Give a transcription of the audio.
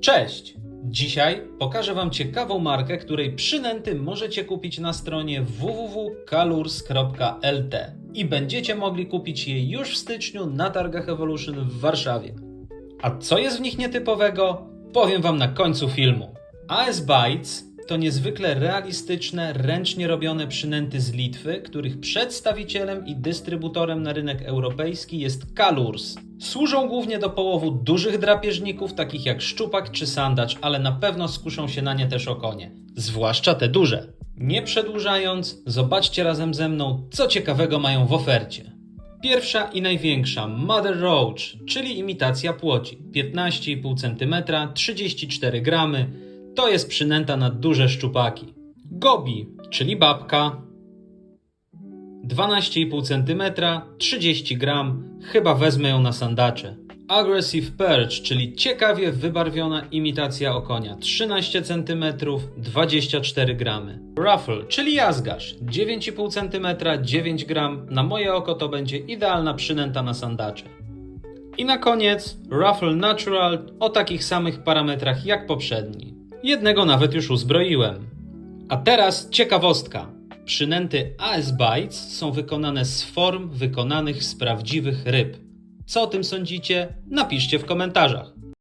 Cześć! Dzisiaj pokażę Wam ciekawą markę, której przynęty możecie kupić na stronie www.kalurs.lt i będziecie mogli kupić je już w styczniu na targach Evolution w Warszawie. A co jest w nich nietypowego? Powiem Wam na końcu filmu. AS Bytes to niezwykle realistyczne, ręcznie robione przynęty z Litwy, których przedstawicielem i dystrybutorem na rynek europejski jest Kalurs. Służą głównie do połowu dużych drapieżników, takich jak szczupak czy sandacz, ale na pewno skuszą się na nie też okonie, zwłaszcza te duże. Nie przedłużając, zobaczcie razem ze mną, co ciekawego mają w ofercie. Pierwsza i największa Mother Roach, czyli imitacja płoci. 15,5 cm, 34 gramy. To jest przynęta na duże szczupaki. Gobi, czyli babka. 12,5 cm, 30 gram. Chyba wezmę ją na sandacze. Aggressive Perch, czyli ciekawie wybarwiona imitacja okonia. 13 cm, 24 gramy. Ruffle, czyli jazgarz. 9,5 cm, 9 gram. Na moje oko to będzie idealna przynęta na sandacze. I na koniec Ruffle Natural o takich samych parametrach jak poprzedni. Jednego nawet już uzbroiłem. A teraz ciekawostka. Przynęty AS Bites są wykonane z form wykonanych z prawdziwych ryb. Co o tym sądzicie? Napiszcie w komentarzach.